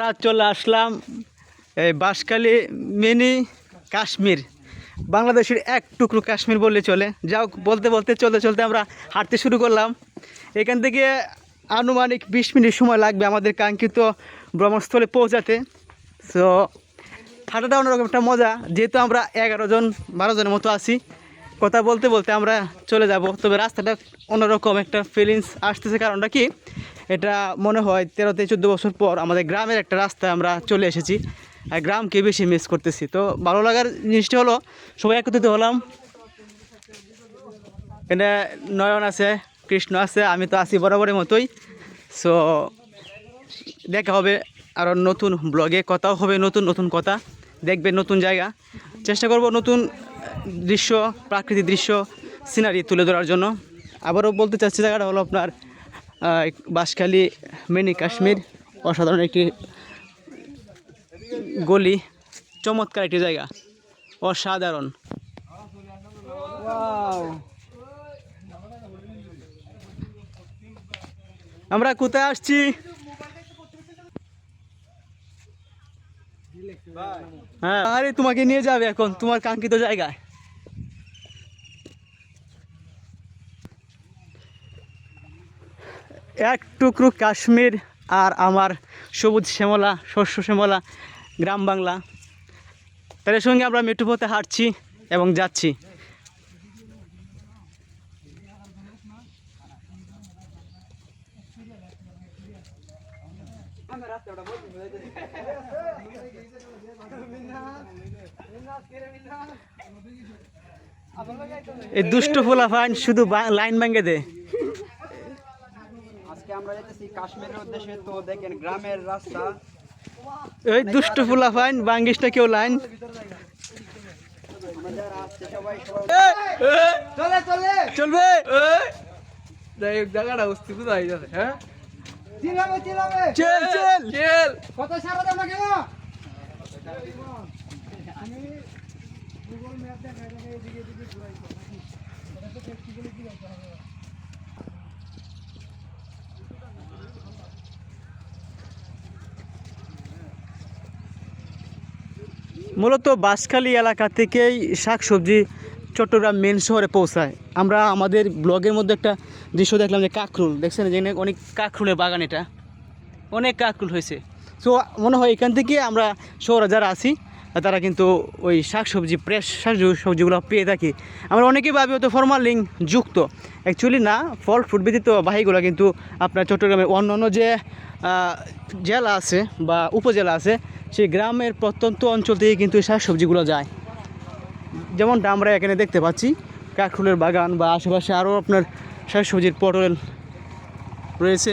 আমরা চলে আসলাম এই বাঁশখালী মিনি কাশ্মীর, বাংলাদেশের এক টুকরো কাশ্মীর বললে চলে। যাও, বলতে বলতে, চলতে চলতে আমরা হাঁটতে শুরু করলাম। এখান থেকে আনুমানিক বিশ মিনিট সময় লাগবে আমাদের কাঙ্ক্ষিত ভ্রমণস্থলে পৌঁছাতে। সো হাঁটাটা অন্যরকম একটা মজা, যেহেতু আমরা এগারো জন, বারো জনের মতো আছি। কথা বলতে বলতে আমরা চলে যাব, তবে রাস্তাটা অন্যরকম একটা ফিলিংস আসতেছে। কারণটা কি? এটা মনে হয় তেরো থেকে চোদ্দ বছর পর আমাদের গ্রামের একটা রাস্তায় আমরা চলে এসেছি। আর গ্রামকে বেশি মিস করতেছি। তো ভালো লাগার জিনিসটা হলো, সবাই একত্রিত হলাম। এখানে নয়ন আছে, কৃষ্ণ আছে, আমি তো আছি বরাবরের মতোই। সো দেখা হবে আরও নতুন ব্লগে কথাও হবে নতুন নতুন কথা। দেখবে নতুন জায়গা। চেষ্টা করব নতুন দৃশ্য, প্রাকৃতিক দৃশ্য সিনারি তুলে ধরার জন্য। আবারও বলতে চাচ্ছি, জায়গাটা হলো আপনার বাঁশখালী মিনি কাশ্মীর অসাধারণ একটি গলি চমৎকার একটি জায়গা অসাধারণ। আমরা কোথায় আসছি? হ্যাঁ। আরে তোমাকে নিয়ে যাবে এখন তোমার কাঙ্ক্ষিত জায়গায়। এক টুকরো কাশ্মীর আর আমার সবুজ শ্যামলা, শস্য শ্যামলা, গ্রাম বাংলা। তাদের সঙ্গে আমরা মেট্রো পথে হাঁটছি এবং যাচ্ছি। এই দুষ্ট ফোলা ফাইন শুধু লাইন ভাঙ্গে দে। আজকে আমরা যেতেছি কাশ্মীরের উদ্দেশ্যে। তো দেখেন গ্রামের রাস্তা। এই দুষ্ট ফোলা ফাইন বাঙ্গিসটা কেউ লাইন? চলবে? যাই হোক জায়গাটা অস্তি কোথায় যাবে হ্যাঁ চিলাবে চিলাবে চল চল। চল। কত সারা না কেন মূলত বাঁশখালী এলাকা থেকেই শাকসবজি চট্টগ্রাম মেন শহরে পৌঁছায়। আমরা আমাদের ব্লগের মধ্যে একটা দৃশ্য দেখলাম যে কাকরুল। দেখছেন যেখানে অনেক কাকরুলের বাগান এটা। অনেক কাকরুল হয়েছে। সো মনে হয় এখান থেকে আমরা শহরে যারা আছি, তারা কিন্তু ওই শাকসবজি শাক সবজিগুলো পেয়ে থাকি। আমরা অনেকেই ভাবি হয়তো ফর্মালিং যুক্ত। অ্যাকচুয়ালি না, ফল ফ্রুট ব্যতীত বাহিগুলো কিন্তু আপনার চট্টগ্রামের অন্য অন্য যে জেলা আছে বা উপজেলা আছে সেই গ্রামের প্রত্যন্ত অঞ্চল থেকে কিন্তু এই শাকসবজিগুলো যায়। যেমন আমরা এখানে দেখতে পাচ্ছি কাঠফুলের বাগান বা আশেপাশে আরও আপনার শাক সবজির পটল রয়েছে।